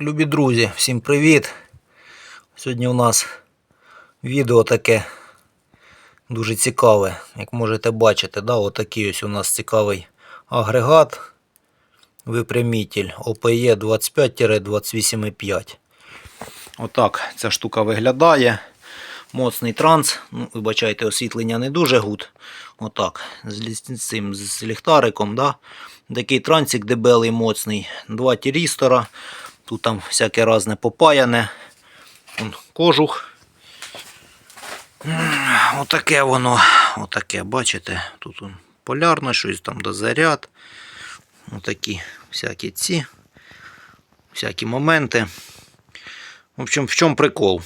Любі друзі, всім привіт! Сьогодні у нас відео таке дуже цікаве. Як можете бачити, да, отакий ось у нас цікавий агрегат. Випрямитель OPE 25-28,5. Отак ця штука виглядає. Моцний транс. Ну, вибачайте, освітлення не дуже гуд. Отак. З цим з ліхтариком. Да? Такий трансик дебелий, моцний. Два тірістора. Тут там всяке разне попаяне. Вон кожух. Отаке воно. Отаке, бачите? Тут он полярно, щось там до заряд. Отакі всякі ці. Всякі моменти. В общем, в чому прикол?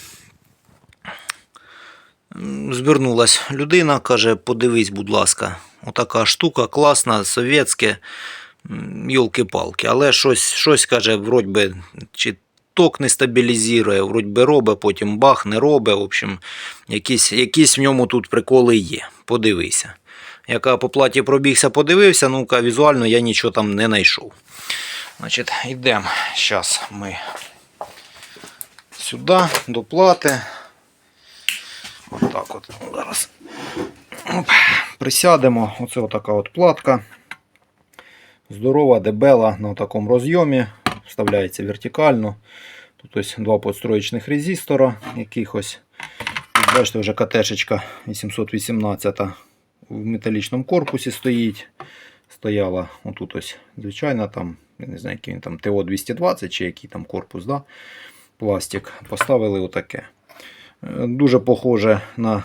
Звернулась людина, каже, подивись, будь ласка, отака штука класна, совєтське, йолки-палки. Але щось, щось каже, вроді би, чи ток не стабілізує, вроді би робить, потім бах, не робить. В общем, якісь, якісь в ньому тут приколи є. Подивися. Яка по платі пробігся, подивився, ну-ка, візуально я нічого там не знайшов. Значить, йдемо. Зараз ми сюди, до плати. Отак от. Зараз. Оп. Присядемо. Оце отака от платка. Здорова, дебела на такому розйомі. Вставляється вертикально. Тут ось два подстроєчних резистора якихось. Бачите, вже КТшечка 818 в металічному корпусі стоїть. Стояла отут ось, звичайно, там, я не знаю, який він там ТО-220 чи який там корпус, да? пластик. Поставили отаке. Е, Дуже похоже на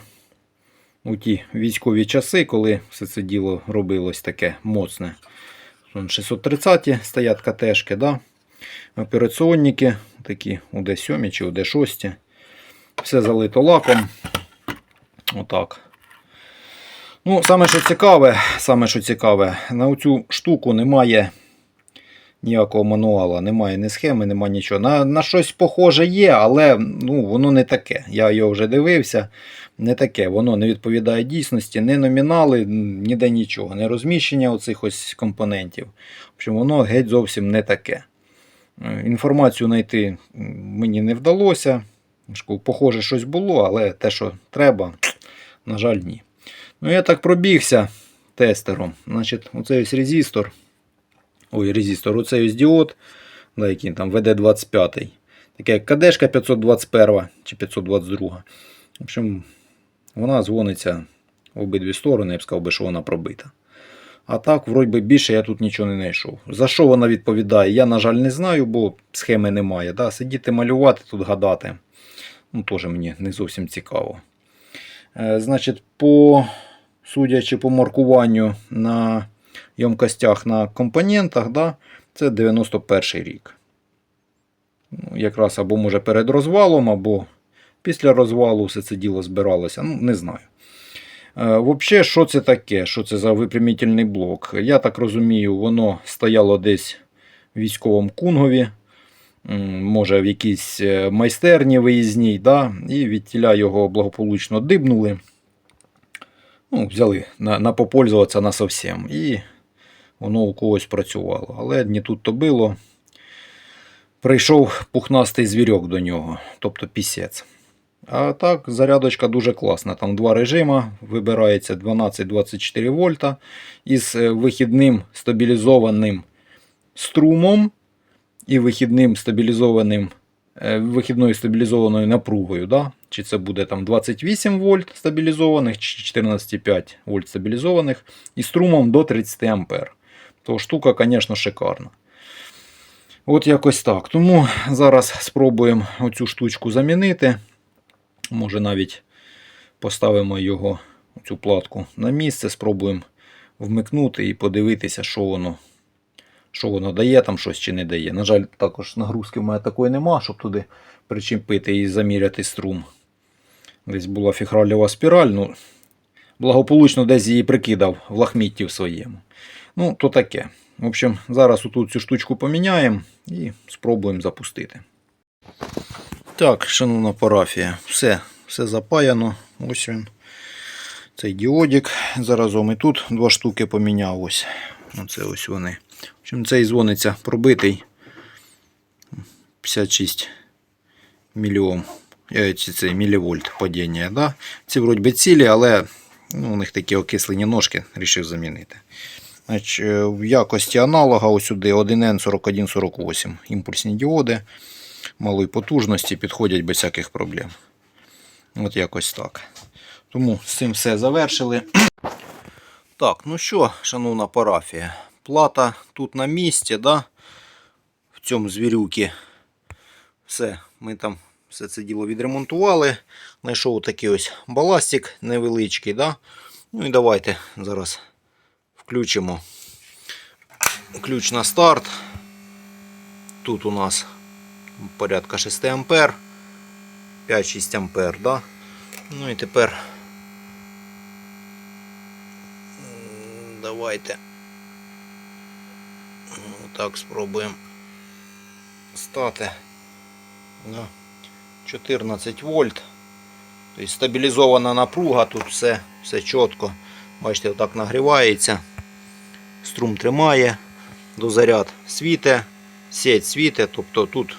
у ті військові часи, коли все це діло робилось таке моцне. Вон 630 стоять КТшки, да? операційники, такі УД-7 чи УД-6. Все залито лаком. Отак. Ну, саме що цікаве, саме що цікаве, на цю штуку немає ніякого мануала, немає ні схеми, немає нічого. На, на щось похоже є, але ну, воно не таке. Я його вже дивився. Не таке, воно не відповідає дійсності, не номінали, ніде нічого, не розміщення оцих ось компонентів. В общем, воно геть зовсім не таке. Е, Інформацію знайти мені не вдалося. Похоже, щось було, але те, що треба, на жаль, ні. Ну, я так пробігся тестером. Значить, оцей ось резистор. Ой, резистор, оцей ось діод, да, який там VD25. Таке як КДшка 521 чи 522. В общем, вона дзвониться в обидві сторони, я б сказав би, що вона пробита. А так, вроді більше я тут нічого не знайшов. За що вона відповідає, я, на жаль, не знаю, бо схеми немає. Да? Сидіти малювати тут гадати. Ну, теж мені не зовсім цікаво. Е, значить, по, судячи по маркуванню на ємкостях на компонентах, да, це 91 рік. Ну, якраз або може перед розвалом, або після розвалу все це діло збиралося. Ну, не знаю. Е, Взагалі, що це таке? Що це за випрямительний блок? Я так розумію, воно стояло десь в військовому кунгові, може в якійсь е, майстерні виїзній, да? і від тіля його благополучно дибнули. Ну, взяли на, на попользуватися на совсем. І воно у когось працювало. Але не тут то було. Прийшов пухнастий звірок до нього, тобто пісець. А так, зарядочка дуже класна. Там два режима. Вибирається 12-24 вольта із е, вихідним стабілізованим струмом і вихідним стабілізованим, е, вихідною стабілізованою напругою. Да? Чи це буде там 28 вольт стабілізованих, чи 14,5 вольт стабілізованих, і струмом до 30 ампер. То штука, звісно, шикарна. От якось так. Тому зараз спробуємо оцю штучку замінити. Може навіть поставимо його, цю платку на місце, спробуємо вмикнути і подивитися, що воно, що воно дає, там щось чи не дає. На жаль, також нагрузки в мене такої нема, щоб туди причепити і заміряти струм. Десь була фіхральова спіраль, ну, благополучно десь її прикидав в лахмітті в своєму. Ну, то таке. В общем, зараз отут цю штучку поміняємо і спробуємо запустити. Так, шановна парафія, все, все запаяно. Ось він. Цей діодик. Заразом і тут два штуки поміняв. Ось. Оце ось вони. В общем, цей дзвониться пробитий. 56 мільйом. е, Чи це мілівольт падіння. Да? Ці вроді би цілі, але ну, у них такі окислені ножки, рішив замінити. Значить, е, в якості аналога ось сюди 1N4148 імпульсні діоди малої потужності підходять без всяких проблем. От якось так. Тому з цим все завершили. Так, ну що, шановна парафія, плата тут на місці, да? в цьому звірюки. Все, ми там все це діло відремонтували. Знайшов такий ось баластик невеличкий. Да? Ну і давайте зараз включимо ключ на старт. Тут у нас порядка 6 ампер. 5-6 ампер, да? Ну і тепер давайте Ну, так спробуємо стати на 14 вольт. Тобто стабілізована напруга, тут все, все чітко. Бачите, отак нагрівається. Струм тримає, дозаряд світе, сеть світе, тобто тут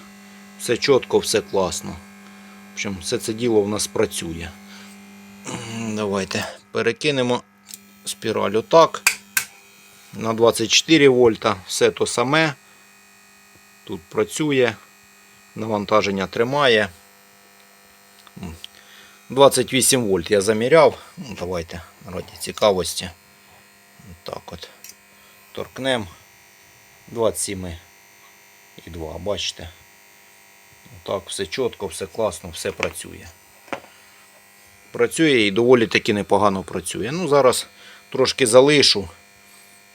все чітко, все класно. В общем, все це діло в нас працює. Давайте перекинемо спіраль отак. На 24 вольта. Все то саме. Тут працює. Навантаження тримає. 28 вольт я заміряв. Ну, давайте раді цікавості. Так от. Торкнемо. 27,2. Бачите? Так, все чітко, все класно, все працює. Працює і доволі таки непогано працює. Ну, зараз трошки залишу.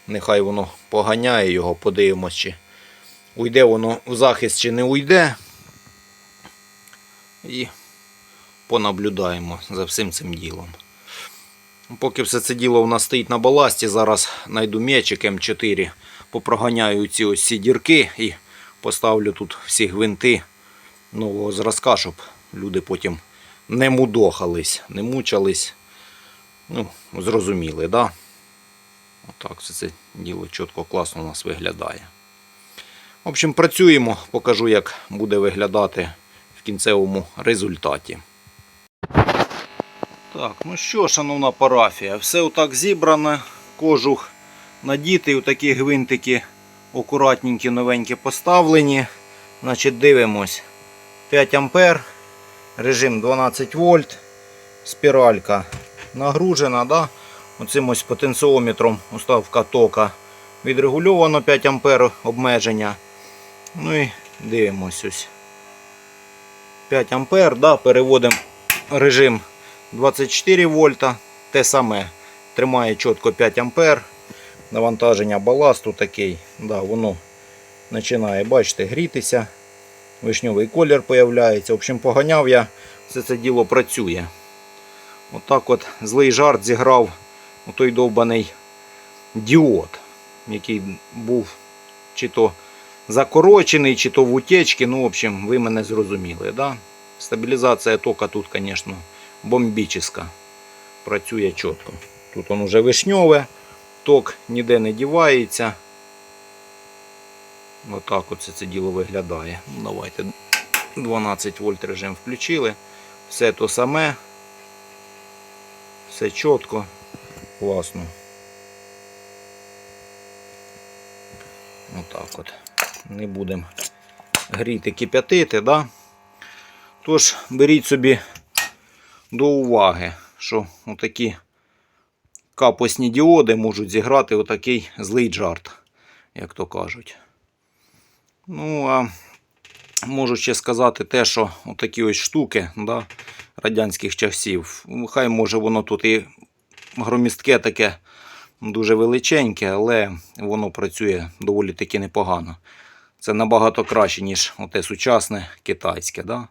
Нехай воно поганяє його, подивимось, чи уйде воно в захист, чи не уйде. І понаблюдаємо за всім цим ділом. Поки все це діло у нас стоїть на баласті, зараз знайду м'ячик М4, попроганяю ці ось ці дірки і поставлю тут всі гвинти нового зразка, щоб люди потім не мудохались, не мучались. Ну, зрозуміли, да? Отак все це діло чітко, класно у нас виглядає. В общем, працюємо, покажу, як буде виглядати в кінцевому результаті. Так, ну що, шановна парафія, все отак зібрано, кожух надітий, такі гвинтики акуратненькі, новенькі поставлені. Значить, дивимось. 5 ампер, режим 12 вольт, спіралька нагружена. Да? Оцим ось потенціометром уставка тока відрегульовано 5 ампер обмеження. Ну і дивимось ось. 5 ампер, да, переводимо режим 24 вольта. Те саме тримає чітко 5 ампер. Навантаження баласту такий, да, воно починає, бачите, грітися. Вишньовий колір появляється. В общем, поганяв я, все це діло працює. Отак от злий жарт зіграв той довбаний діод, який був чи то закорочений, чи то в утечці. Ну, в общем, ви мене зрозуміли. Да? Стабілізація тока тут, звісно, бомбічна. Працює чітко. Тут он уже вишньове, ток ніде не дівається. Отак оце це діло виглядає. Давайте 12 вольт режим включили. Все то саме. Все чітко, класно. Отак от. Не будемо гріти, кип'ятити, да? Тож беріть собі до уваги, що отакі капосні діоди можуть зіграти отакий злий жарт, як то кажуть. Ну, а можу ще сказати те, що отакі ось штуки да, радянських часів. Хай може воно тут і громістке таке дуже величеньке, але воно працює доволі таки непогано. Це набагато краще, ніж оте сучасне китайське. Да?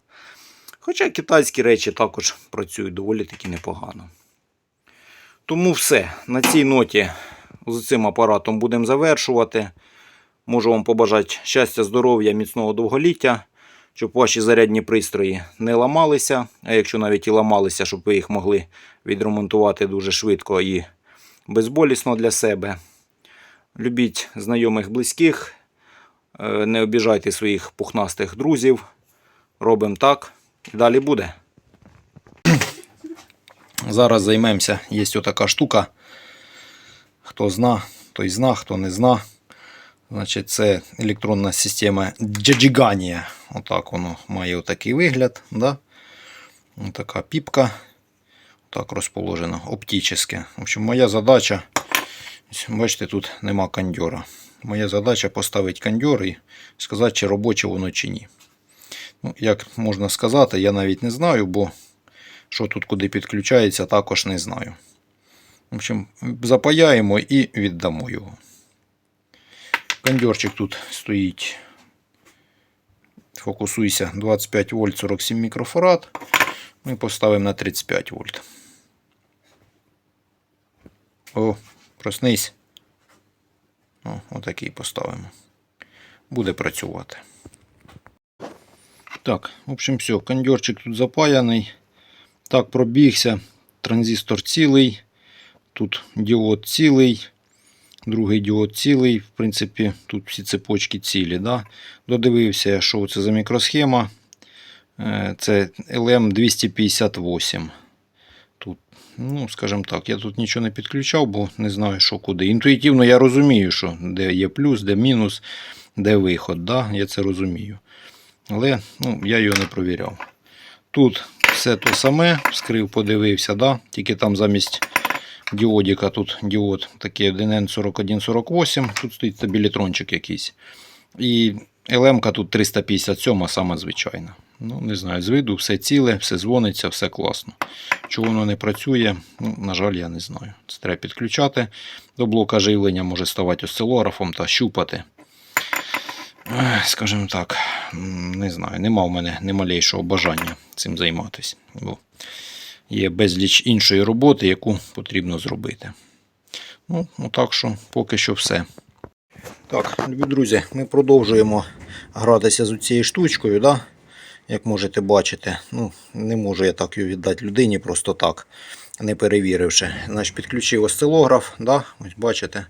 Хоча китайські речі також працюють доволі таки непогано. Тому все. На цій ноті з цим апаратом будемо завершувати. Можу вам побажати щастя, здоров'я, міцного довголіття, щоб ваші зарядні пристрої не ламалися. А якщо навіть і ламалися, щоб ви їх могли відремонтувати дуже швидко і безболісно для себе. Любіть знайомих близьких, Е, Не обіжайте своїх пухнастих друзів. Робимо так. Далі буде. Зараз займемося. Є отака штука. Хто зна, той зна, хто не зна. Значить, це електронна система джаджигання. Отак воно має отакий вигляд. Да? Така піпка. Так розположено, оптичне. В общем, моя задача. Бачите, тут нема кондьора. Моя задача поставити кондьор і сказати, чи робоче воно чи ні. Ну, як можна сказати, я навіть не знаю, бо що тут куди підключається, також не знаю. В общем, запаяємо і віддамо його. Кондьорчик тут стоїть. Фокусуйся 25 вольт 47 мікрофарад. Ми поставимо на 35 вольт. О, проснись. О, отакий поставимо. Буде працювати. Так, в общем, все, кондьорчик тут запаяний. Так, пробігся. Транзистор цілий. Тут діод цілий. Другий діод цілий. В принципі, тут всі цепочки цілі. Да? Додивився, що це за мікросхема. Е, Це LM258. Тут, ну, скажімо так, я тут нічого не підключав, бо не знаю, що куди. Інтуїтивно я розумію, що де є плюс, де мінус, де виход. Да? Я це розумію. Але ну, я його не провіряв. Тут все те саме, вскрив, подивився, да? тільки там замість діодіка тут діод такий 1N4148, тут стоїть стабілітрончик якийсь. І ЛМ тут 357, саме звичайна. Ну, не знаю, з виду все ціле, все дзвониться, все класно. Чого воно не працює, ну, на жаль, я не знаю. Це треба підключати. До блока живлення може ставати осцилографом та щупати. Скажімо так, не знаю, нема в мене не малейшого бажання цим займатися. Є безліч іншої роботи, яку потрібно зробити. Ну, ну так що поки що все. Так, любі друзі, ми продовжуємо гратися з цією штучкою. Да? Як можете бачити, ну, не можу я так її віддати людині просто так, не перевіривши. Значить, підключив осцилограф, да? ось бачите,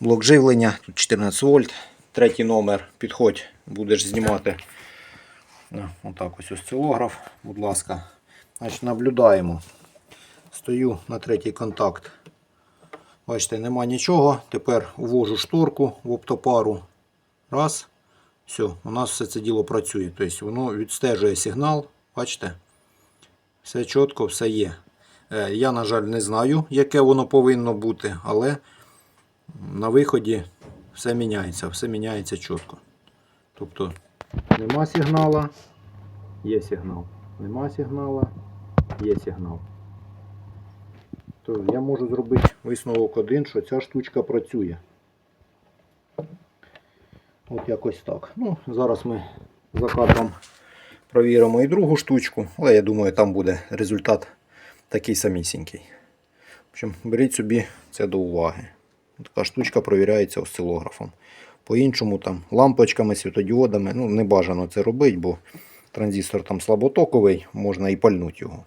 блок живлення, тут 14 вольт, третій номер, підходь, будеш знімати. Отак ось осцилограф, будь ласка. Значить, наблюдаємо. Стою на третій контакт. Бачите, нема нічого. Тепер ввожу шторку в оптопару. Раз. Все, у нас все це діло працює. Тобто воно відстежує сигнал. Бачите? Все чітко, все є. Е, Я, на жаль, не знаю, яке воно повинно бути, але на виході все міняється, все міняється чітко. Тобто нема сигнала, є сигнал. Нема сигнала, є сигнал. То я можу зробити висновок один, що ця штучка працює. От якось так. Ну, зараз ми за кадром провіримо і другу штучку, але я думаю, там буде результат такий самісінький. В общем, беріть собі це до уваги. Така штучка провіряється осцилографом. По-іншому там лампочками, світодіодами, ну не бажано це робити, бо транзистор там слаботоковий, можна і пальнути його.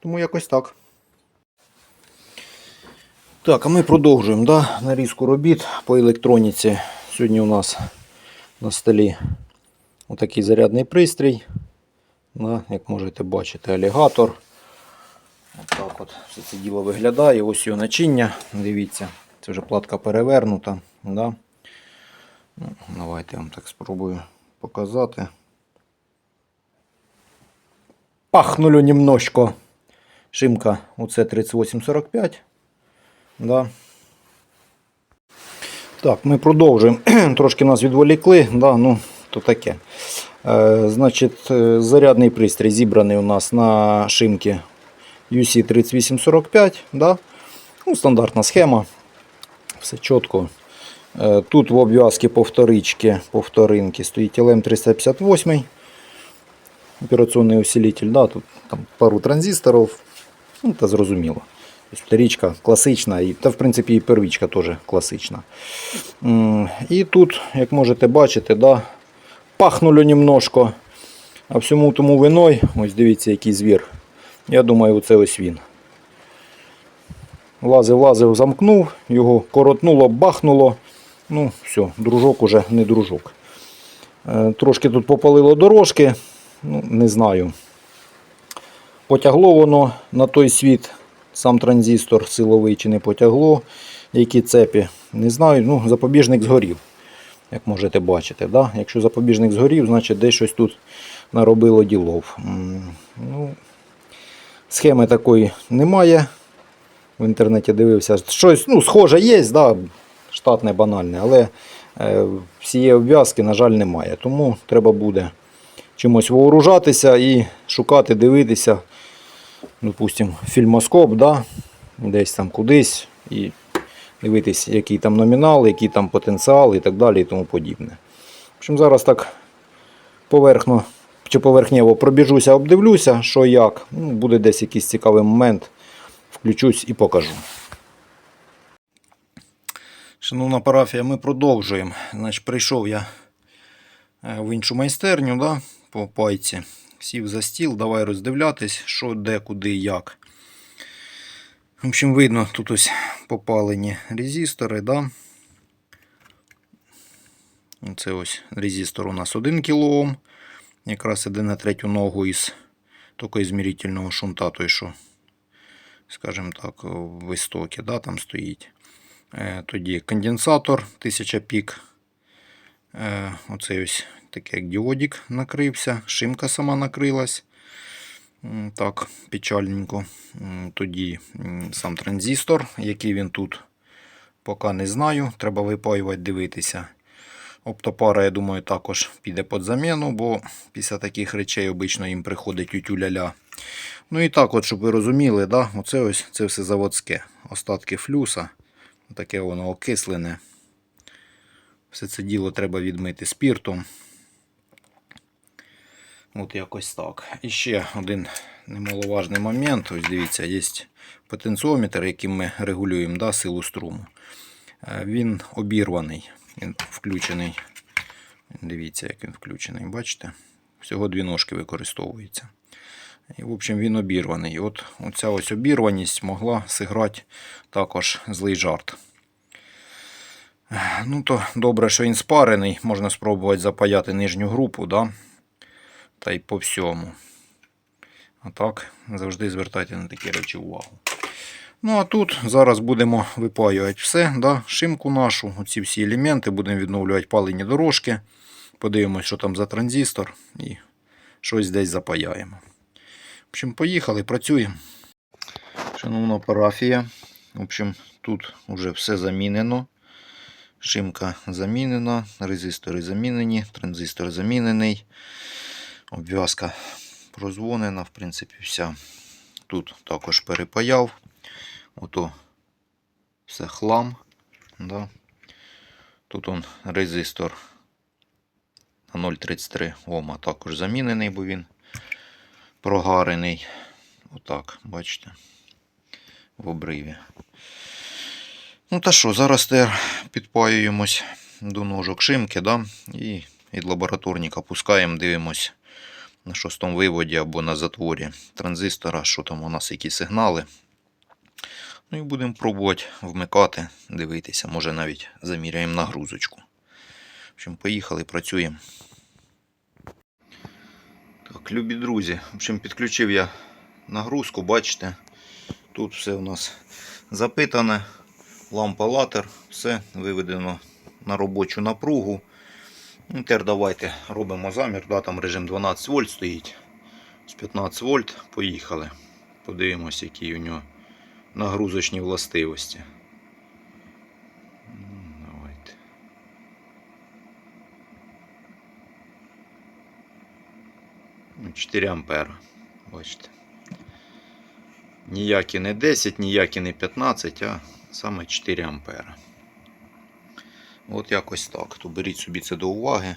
Тому якось так. Так, а ми продовжуємо да, нарізку робіт по електроніці. Сьогодні у нас на столі отакий зарядний пристрій. Да, як можете бачити, алігатор. Отак от все це діло виглядає. Ось його начиння. Дивіться, це вже платка перевернута. Да? Ну, давайте я вам так спробую показати. Пахнулю немножко. Шимка оце 3845. Да. Так, ми продовжуємо. Трошки нас відволікли, да, ну, то таке. Е, значить, е, зарядний пристрій зібраний у нас на шимки UC3845. Да? Ну, стандартна схема. Все чітко. Е, Тут в обв'язці повторички, повторинки стоїть LM358 операційний усилитель. Да? Тут там пару транзисторів. Ну, та зрозуміло. Вторичка класична, і, та в принципі і первічка теж класична. І тут, як можете бачити, да, пахнуло немножко. А всьому тому виною, ось дивіться, який звір. Я думаю, це ось він. Лазив, лазив, замкнув, його коротнуло, бахнуло. Ну, все, дружок уже не дружок. Е, Трошки тут попалило дорожки. Ну, не знаю. Потягло воно на той світ, сам транзистор силовий чи не потягло. Які цепі, не знаю. Ну, запобіжник згорів. Як можете бачити. Да? Якщо запобіжник згорів, значить десь щось тут наробило ділов. Ну, схеми такої немає. В інтернеті дивився. Щось ну, схоже є, да, штатне банальне, але е, всієї обв'язки, на жаль, немає. Тому треба буде чимось вооружатися і шукати, дивитися, допустимо, фільмоскоп, да, десь там кудись, і дивитись, який там номінал, який там потенціал і так далі і тому подібне. В общем, зараз так поверхно чи поверхнево пробіжуся, обдивлюся, що як. Ну, буде десь якийсь цікавий момент. Включусь і покажу. Шановна парафія, ми продовжуємо. Значить, прийшов я е, в іншу майстерню да, по пайці. Сів за стіл, давай роздивлятись, що де, куди, як. В общем, видно, тут ось попалені резистори. Да? Це ось резистор у нас 1 кОм. Якраз іде на третю ногу із такої змірительного шунта, той, що, скажімо так, в істокі, да, там стоїть. Е, Тоді конденсатор 1000 пік. Е, Оцей ось такий як діодик накрився, шимка сама накрилась. Так, печальненько. Тоді сам транзистор, який він тут, поки не знаю. Треба випаювати, дивитися. Оптопара, я думаю, також піде під заміну, бо після таких речей обично їм приходить тютю-ля-ля. Ну і так, от, щоб ви розуміли, да, оце ось це все заводське. Остатки флюса. Таке воно окислене. Все це діло треба відмити спіртом. От якось так. І ще один немаловажний момент. Ось дивіться, є потенціометр, яким ми регулюємо да, силу струму. Е, Він обірваний. Він включений. Дивіться, як він включений. Бачите? Всього дві ножки використовується. І, в общем, він обірваний. От оця ось обірваність могла зіграти також злий жарт. Ну, то добре, що він спарений. Можна спробувати запаяти нижню групу, да? Та й по всьому. А так, завжди звертайте на такі речі увагу. Ну, а тут зараз будемо випаювати все, да? шимку нашу, оці всі елементи, будемо відновлювати палені дорожки. Подивимось, що там за транзистор, і щось десь запаяємо. В общем, поїхали, працюємо. Шановна парафія. В общем, тут вже все замінено. Шимка замінена, резистори замінені, транзистор замінений. Обв'язка прозвонена, в принципі, вся. Тут також перепаяв. Ото все хлам. Да. Тут он резистор на 0,33 Ома також замінений, бо він прогарений. Отак, бачите, в обриві. Ну та що, зараз тепер підпаюємось до ножок шимки, да? і від лабораторника пускаємо, дивимось на шостому виводі або на затворі транзистора, що там у нас які сигнали. Ну і будемо пробувати вмикати, дивитися, може навіть заміряємо нагрузочку. В общем, поїхали, працюємо. Так, любі друзі, в общем, підключив я нагрузку, бачите, тут все у нас запитане, лампа латер, все виведено на робочу напругу. Ну, Тепер давайте робимо замір, да, там режим 12 вольт стоїть. З 15 вольт поїхали. Подивимось, які у нього нагрузочні властивості. Давайте. Ну, 4 ампера. Бачите. Ніякі не 10, ніякі не 15, а саме 4 ампера. От якось так. То беріть собі це до уваги.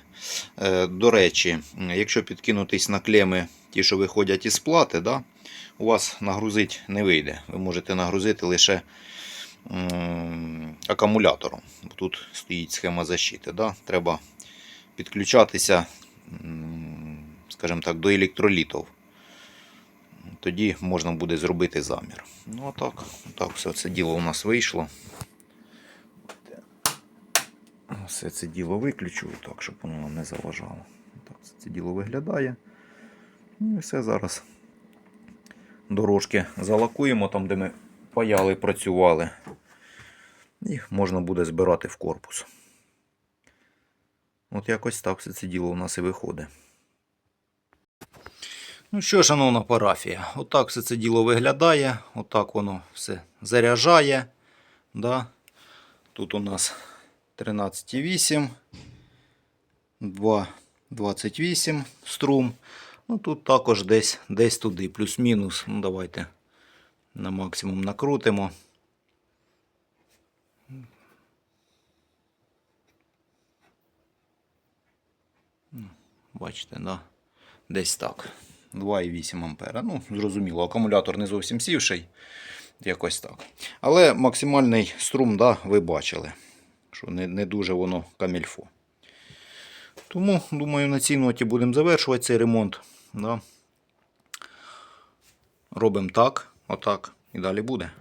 Е, До речі, якщо підкинутись на клеми, ті, що виходять із плати, да, у вас нагрузити не вийде. Ви можете нагрузити лише акумулятором. Тут стоїть схема защити. Да. Треба підключатися, скажімо так, до електролітів. Тоді можна буде зробити замір. Ну а так, так все це діло у нас вийшло. Все це діло виключу, так, щоб воно нам не заважало. Так це діло виглядає. Ну і все зараз. Дорожки залакуємо там, де ми паяли, працювали. І можна буде збирати в корпус. От якось так все це діло у нас і виходить. Ну що, шановна парафія, отак все це діло виглядає, отак воно все заряджає. Да? Тут у нас 13,8, 2,28 струм. Ну тут також десь, десь туди, плюс-мінус. Ну давайте на максимум накрутимо. Бачите, да? десь так. 2,8 ампера. Ну, зрозуміло, акумулятор не зовсім сівший. Якось так. Але максимальний струм, да, ви бачили, що не, не дуже воно камільфо. Тому, думаю, на цій ноті будемо завершувати цей ремонт. Да. Робимо так, отак, і далі буде.